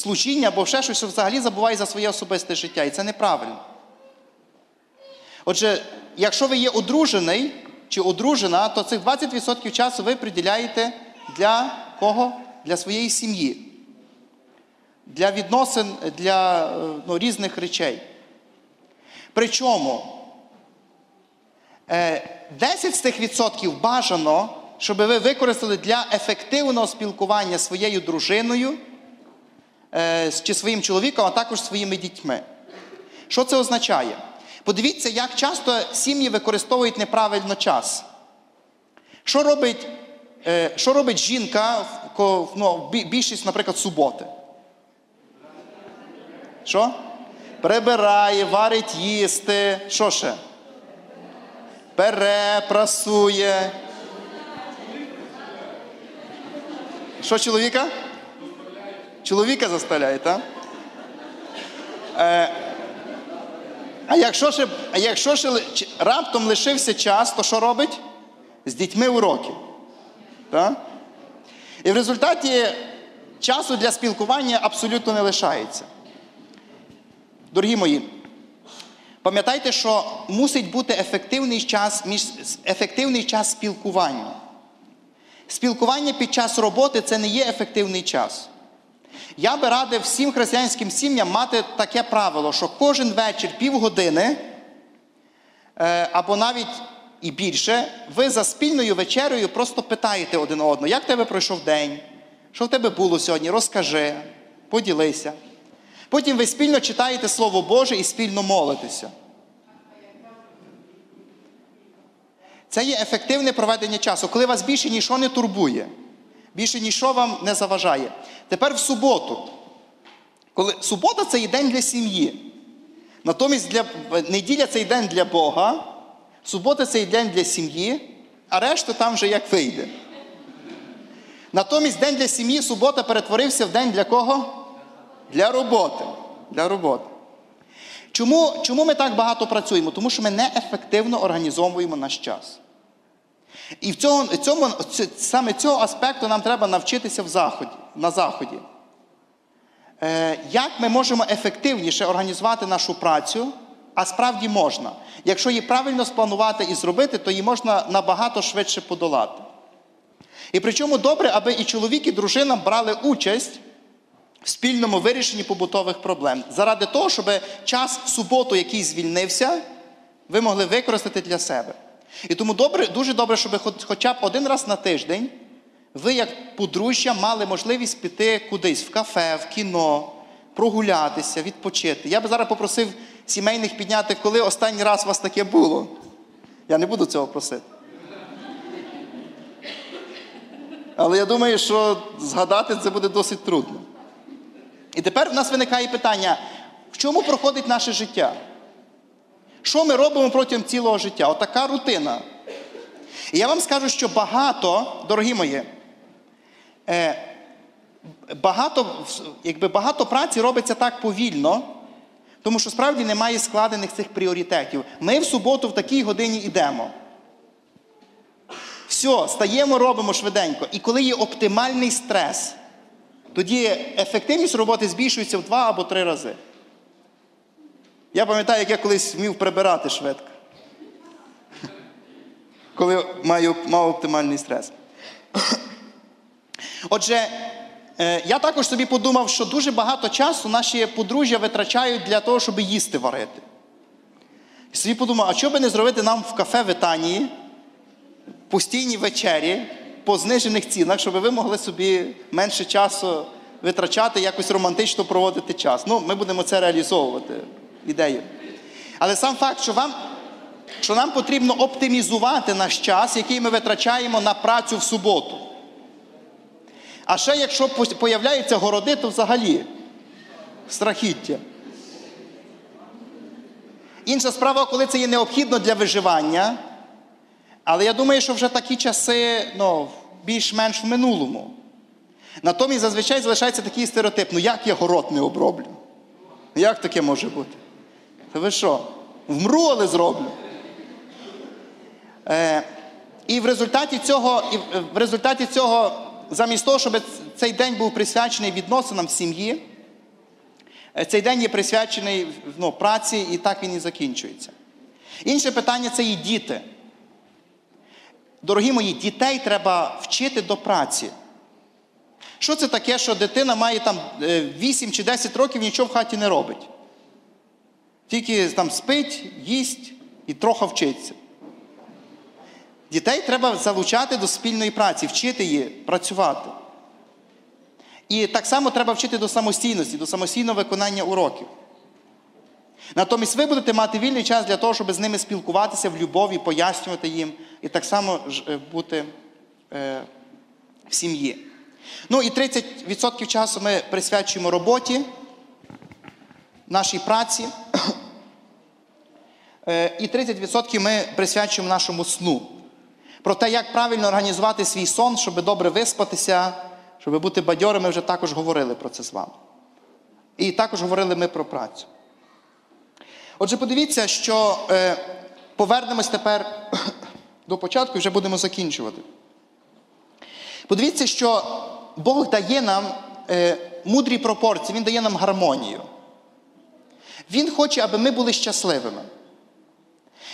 служіння або ще щось, що взагалі забуває за своє особисте життя. І це неправильно. Отже, якщо ви є одружений чи одружена, то цих 20% часу ви приділяєте для кого? Для своєї сім'ї. Для відносин, для е, ну, різних речей. Причому е, 10 з тих відсотків бажано, щоб ви використали для ефективного спілкування своєю дружиною е, чи своїм чоловіком, а також своїми дітьми. Що це означає? Подивіться, як часто сім'ї використовують неправильно час. Що робить, е, що робить жінка ну, більшість, наприклад, суботи? Що? Прибирає, варить їсти. Що ще? Пере, прасує. Що чоловіка? Чоловіка заставляє, так? Е, а якщо ще, а якщо ще раптом лишився час, то що робить? З дітьми уроки. Так? І в результаті часу для спілкування абсолютно не лишається. Дорогі мої, пам'ятайте, що мусить бути ефективний час, ефективний час спілкування. Спілкування під час роботи це не є ефективний час. Я би радив всім християнським сім'ям мати таке правило, що кожен вечір півгодини е, або навіть і більше, ви за спільною вечерею просто питаєте один одного, як тебе пройшов день, що в тебе було сьогодні, розкажи, поділися. Потім ви спільно читаєте Слово Боже і спільно молитеся. Це є ефективне проведення часу, коли вас більше нічого не турбує, більше нічого вам не заважає. Тепер в суботу. Коли субота це і день для сім'ї. Натомість для, неділя це і день для Бога, субота це і день для сім'ї, а решта там вже як вийде. Натомість день для сім'ї, субота перетворився в день для кого? Для роботи. Для роботи. Чому, чому ми так багато працюємо? Тому що ми неефективно організовуємо наш час. І в цьому, цьому, саме цього аспекту нам треба навчитися в заході, на заході. Е, як ми можемо ефективніше організувати нашу працю, а справді можна. Якщо її правильно спланувати і зробити, то її можна набагато швидше подолати. І причому добре, аби і чоловік, і дружина брали участь в спільному вирішенні побутових проблем. Заради того, щоб час в суботу, який звільнився, ви могли використати для себе. І тому добре, дуже добре, щоб хоча б один раз на тиждень ви, як подружжя, мали можливість піти кудись в кафе, в кіно, прогулятися, відпочити. Я би зараз попросив сімейних підняти, коли останній раз у вас таке було. Я не буду цього просити. Але я думаю, що згадати це буде досить трудно. І тепер в нас виникає питання: в чому проходить наше життя? Що ми робимо протягом цілого життя? Отака рутина. І я вам скажу, що багато, дорогі мої, е, багато, якби багато праці робиться так повільно, тому що справді немає складених цих пріоритетів. Ми в суботу в такій годині йдемо. Все, стаємо, робимо швиденько. І коли є оптимальний стрес, тоді ефективність роботи збільшується в два або три рази. Я пам'ятаю, як я колись вмів прибирати швидко. Коли маю, мав оптимальний стрес. Отже, е, я також собі подумав, що дуже багато часу наші подружжя витрачають для того, щоб їсти варити. І собі подумав, а що би не зробити нам в кафе в Ітанії постійні вечері по знижених цінах, щоб ви могли собі менше часу витрачати, якось романтично проводити час. Ну, ми будемо це реалізовувати, ідею. Але сам факт, що вам. Що нам потрібно оптимізувати наш час, який ми витрачаємо на працю в суботу. А ще якщо появляються городи, то взагалі страхіття. Інша справа, коли це є необхідно для виживання. Але я думаю, що вже такі часи ну, більш-менш в минулому. Натомість зазвичай залишається такий стереотип: ну як я город не оброблю? Як таке може бути? Та ви що? Вмру, але зроблю. Е, і в результаті цього, і в результаті цього, замість того, щоб цей день був присвячений відносинам в сім'ї, Е, Цей день є присвячений ну, праці, і так він і закінчується. Інше питання це і діти. Дорогі мої, дітей треба вчити до праці. Що це таке, що дитина має там е, 8 чи 10 років нічого в хаті не робить? Тільки там спить, їсть і трохи вчиться. Дітей треба залучати до спільної праці, вчити її працювати. І так само треба вчити до самостійності, до самостійного виконання уроків. Натомість ви будете мати вільний час для того, щоб з ними спілкуватися в любові, пояснювати їм і так само е, бути е, в сім'ї. Ну і 30% часу ми присвячуємо роботі, нашій праці. Е, І 30% ми присвячуємо нашому сну. Про те, як правильно організувати свій сон, щоб добре виспатися, щоб бути бадьорими, ми вже також говорили про це з вами. І також говорили ми про працю. Отже, подивіться, що е, повернемось тепер до початку і вже будемо закінчувати. Подивіться, що Бог дає нам е, мудрі пропорції, Він дає нам гармонію. Він хоче, аби ми були щасливими.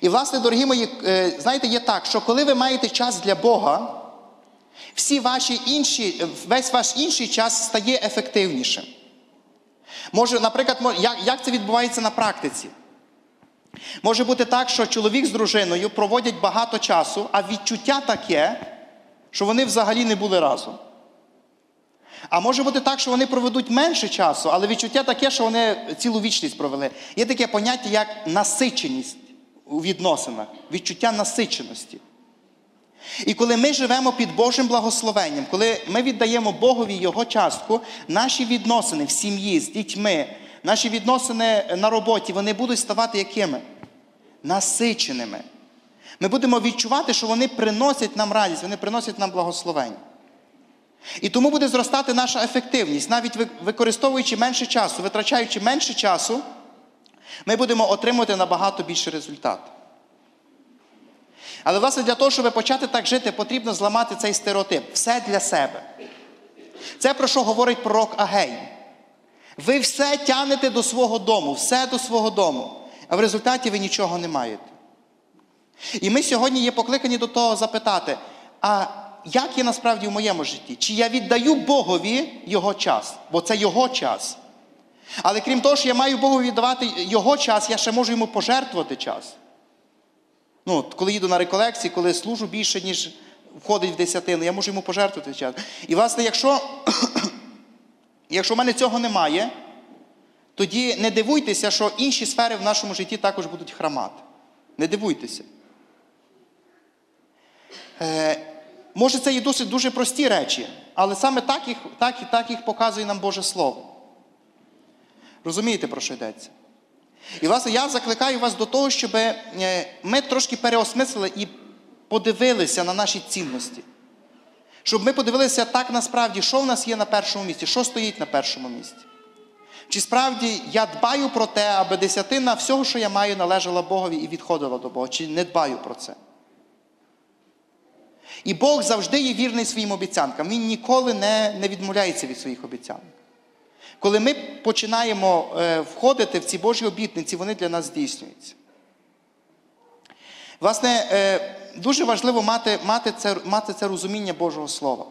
І, власне, дорогі мої, е, знаєте, є так, що коли ви маєте час для Бога, всі ваші інші, весь ваш інший час стає ефективнішим. Може, наприклад, як, як це відбувається на практиці? Може бути так, що чоловік з дружиною проводять багато часу, а відчуття таке, що вони взагалі не були разом. А може бути так, що вони проведуть менше часу, але відчуття таке, що вони цілу вічність провели. Є таке поняття, як насиченість у відносинах, відчуття насиченості. І коли ми живемо під Божим благословенням, коли ми віддаємо Богові Його частку, наші відносини в сім'ї з дітьми, наші відносини на роботі, вони будуть ставати якими? Насиченими. Ми будемо відчувати, що вони приносять нам радість, вони приносять нам благословення. І тому буде зростати наша ефективність, навіть використовуючи менше часу, витрачаючи менше часу, ми будемо отримувати набагато більше результат. Але, власне, для того, щоб почати так жити, потрібно зламати цей стереотип. Все для себе. Це про що говорить пророк Агей. Ви все тянете до свого дому, все до свого дому, а в результаті ви нічого не маєте. І ми сьогодні є покликані до того запитати, а як є насправді в моєму житті? Чи я віддаю Богові його час? Бо це його час. Але крім того, що я маю Богу віддавати його час, я ще можу йому пожертвувати час. Ну, коли їду на реколекції, коли служу більше, ніж входить в десятину, я можу йому пожертвувати час. І, власне, якщо, якщо в мене цього немає, тоді не дивуйтеся, що інші сфери в нашому житті також будуть храмати. Не дивуйтеся. Е, може, це є досить дуже прості речі, але саме так їх, так, так їх показує нам Боже Слово. Розумієте, про що йдеться? І, власне, я закликаю вас до того, щоб е, ми трошки переосмислили і подивилися на наші цінності. Щоб ми подивилися так насправді, що в нас є на першому місці, що стоїть на першому місці. Чи справді я дбаю про те, аби десятина всього, що я маю, належала Богові і відходила до Бога, чи не дбаю про це? І Бог завжди є вірний своїм обіцянкам. Він ніколи не, не відмовляється від своїх обіцянок. Коли ми починаємо е, входити в ці Божі обітниці, вони для нас здійснюються. Власне, е, дуже важливо мати, мати, це, мати це розуміння Божого Слова.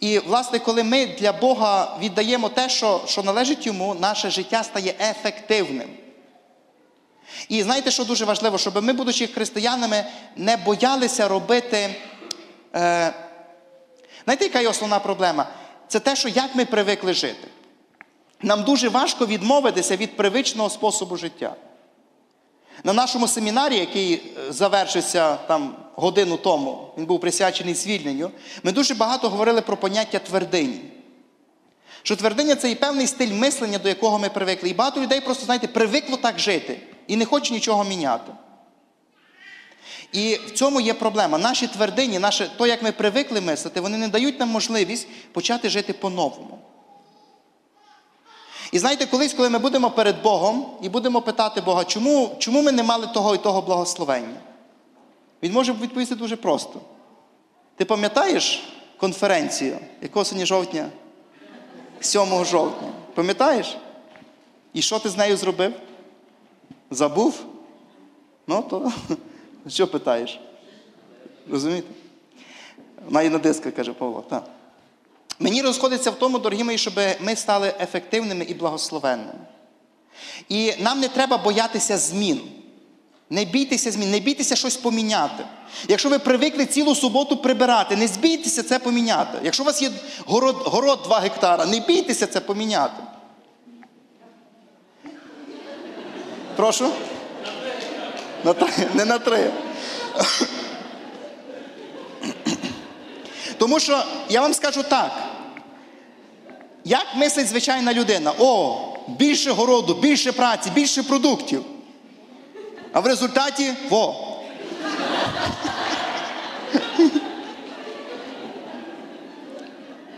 І, власне, коли ми для Бога віддаємо те, що, що належить йому, наше життя стає ефективним. І знаєте, що дуже важливо, щоб ми, будучи християнами, не боялися робити. Е, знаєте, яка є основна проблема? Це те, що як ми привикли жити. Нам дуже важко відмовитися від привичного способу життя. На нашому семінарі, який е, завершився там годину тому, він був присвячений звільненню, ми дуже багато говорили про поняття твердині. Що твердиня це і певний стиль мислення, до якого ми привикли. І багато людей просто, знаєте, привикло так жити і не хоче нічого міняти. І в цьому є проблема. Наші твердині, наше, то, як ми привикли мислити, вони не дають нам можливість почати жити по-новому. І знаєте, колись, коли ми будемо перед Богом і будемо питати Бога, чому, чому ми не мали того і того благословення? Він може відповісти дуже просто. Ти пам'ятаєш конференцію, якого сьогодні жовтня? 7 жовтня. Пам'ятаєш? І що ти з нею зробив? Забув? Ну, то що питаєш? Розумієте? Вона на диска, каже Павло. Так. Мені розходиться в тому, дорогі мої, щоб ми стали ефективними і благословенними. І нам не треба боятися змін. Не бійтеся змін, не бійтеся щось поміняти. Якщо ви привикли цілу суботу прибирати, не збійтеся це поміняти. Якщо у вас є город, город 2 гектара, не бійтеся це поміняти. Прошу? На три, не на три. Тому що я вам скажу так. Як мислить звичайна людина? О, більше городу, більше праці, більше продуктів. А в результаті во.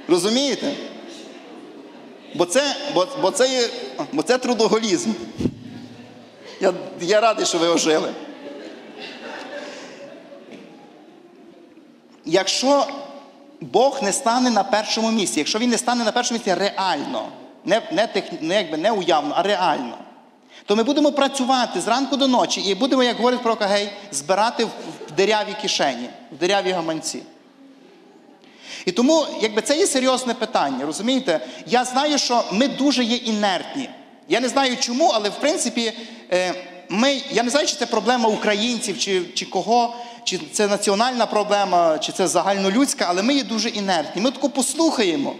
Розумієте? Бо це, бо, бо це, є, бо це трудоголізм. Я, я радий, що ви ожили. Якщо Бог не стане на першому місці, якщо він не стане на першому місці реально, не, не, тех, не, якби, не уявно, а реально, то ми будемо працювати зранку до ночі і будемо, як говорить про Кагей, збирати в, диряві кишені, в диряві гаманці. І тому, якби це є серйозне питання, розумієте? Я знаю, що ми дуже є інертні. Я не знаю чому, але в принципі, е, ми, я не знаю, чи це проблема українців, чи, чи кого, чи це національна проблема, чи це загальнолюдська, але ми є дуже інертні. Ми тако послухаємо.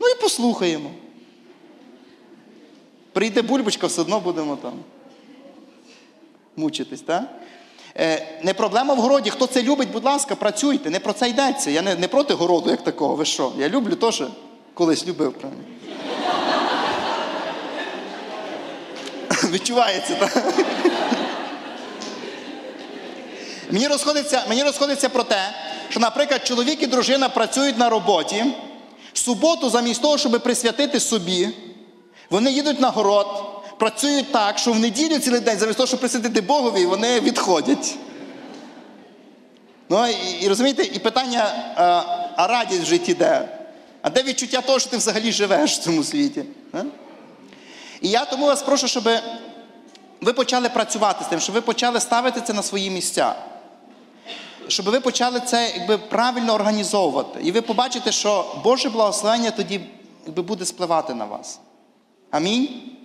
Ну і послухаємо. Прийде бульбочка, все одно будемо там мучитись, так? Е, не проблема в городі. Хто це любить, будь ласка, працюйте. Не про це йдеться. Я не, не проти городу, як такого. Ви що? Я люблю теж колись любив, правильно? Відчувається, так? Мені розходиться, мені розходиться про те, що, наприклад, чоловік і дружина працюють на роботі, в суботу, замість того, щоб присвятити собі, вони їдуть на город, працюють так, що в неділю цілий день, замість того, щоб присвятити Богові, вони відходять. Ну і, і розумієте, і питання, а, а радість в житті де? А де відчуття того, що ти взагалі живеш в цьому світі? А? І я тому вас прошу, щоб ви почали працювати з тим, щоб ви почали ставити це на свої місця. Щоб ви почали це якби, правильно організовувати. І ви побачите, що Боже благословення тоді якби, буде спливати на вас. A mí